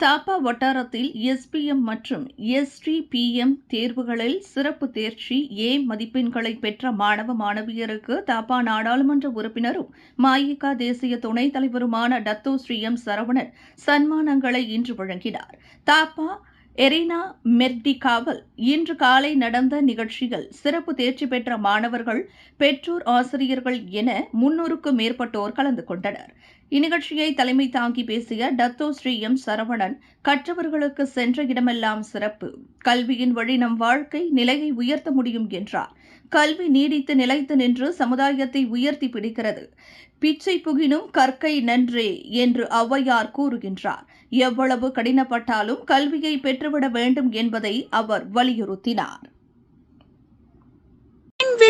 தாப்பா வட்டாரத்தில் எஸ்பிஎம் மற்றும் எஸ்டிபிஎம் தேர்வுகளில் சிறப்பு தேர்ச்சி ஏ மதிப்பெண்களை பெற்ற மாணவ மாணவியருக்கு தாப்பா நாடாளுமன்ற உறுப்பினரும் மாயிகா தேசிய துணைத் தலைவருமான டத்தோ ஸ்ரீ எம் சரவணன் சன்மானங்களை இன்று வழங்கினார். தாப்பா எரினா மெர்டிகாவல் இன்று காலை நடந்த நிகழ்ச்சியில் சிறப்பு தேர்ச்சி பெற்ற மாணவர்கள் பெற்றோர் ஆசிரியர்கள் என முன்னூறுக்கும் மேற்பட்டோர் கலந்து கொண்டனர். இந்நிகழ்ச்சியை தலைமை தாங்கி பேசிய டத்தோ ஸ்ரீ எம் சரவணன் கற்றவர்களுக்கு சென்ற இடமெல்லாம் சிறப்பு. கல்வியின் வழி நம் வாழ்க்கை நிலையை உயர்த்த முடியும் என்றார். கல்வி நீடித்து நிலைத்து நின்று சமுதாயத்தை உயர்த்தி பிடிக்கிறது. பிச்சை புகினும் கற்கை நன்றே என்று ஔவையார் கூறுகின்றார். எவ்வளவு கடினப்பட்டாலும் கல்வியை பெற்றுவிட வேண்டும் என்பதை அவர் வலியுறுத்தினார்.